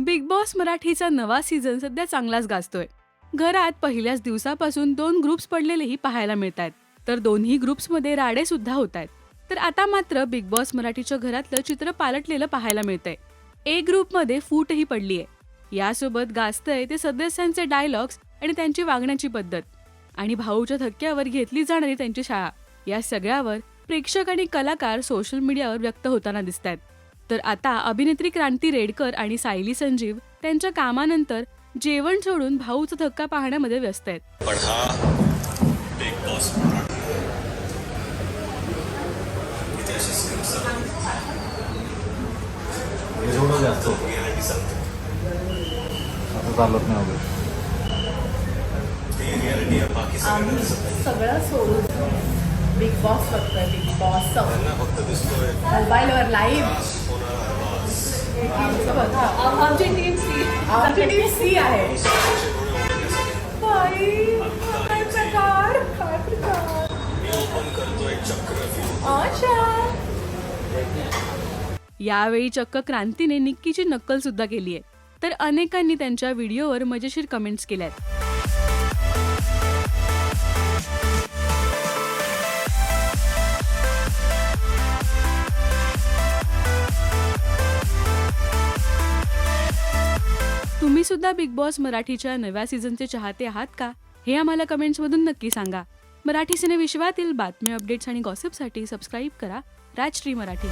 Big boss मराठीचा नवा season सध्या चांगलाच गाजतोय. घरात पहिल्याच दिवसापासून दोन ग्रुप्स पडलेलेही पाहायला मिळत आहेत तर दोन्ही ग्रुप्समध्ये राडे सुद्धा होत आहेत तर आता मात्र बिग बॉस मराठीच्या घरातलं चित्र पालटलेलं पाहायला मिळतंय. ए ग्रुपमध्ये फूटही पडलीय. यासोबत गाजतंय ते सदस्यांचे डायलॉग्स आणि त्यांची वागण्याची पद्धत. आणि भाऊच्या धक्क्यावर घेतली जाणारी त्यांची शाळा. या सगळ्यावर प्रेक्षक आणि कलाकार सोशल मीडियावर व्यक्त होताना दिसत आहेत तर आता अभिनेत्री क्रांती रेडकर आणि सायली संजीव त्यांच्या कामानंतर जेवण सोडून भाऊचा धक्का पाहण्यामध्ये व्यस्त आहेत. पण हा बिग बॉस चालत नाही वगैरे सगळं सोडून बिग बॉस बघतोय बिग बॉस मोबाईलवर लाईव्ह आमचं टीम सी आमची टीम सी आहे. काय प्रकार? काय प्रकार? यावेळी चक्क क्रांतीने निक्कीची नक्कल सुद्धा केली आहे तर अनेकांनी त्यांच्या व्हिडिओवर मजेशीर कमेंट्स केल्यात. तुम्ही सुद्धा बिग बॉस मराठीच्या नव्या सीझनचे चाहते आहात का? हे आम्हाला कमेंट्समधून नक्की सांगा. मराठी सिनेविश्वातील बातम्या अपडेट्स आणि गॉसिपसाठी सबस्क्राईब करा राजश्री मराठी.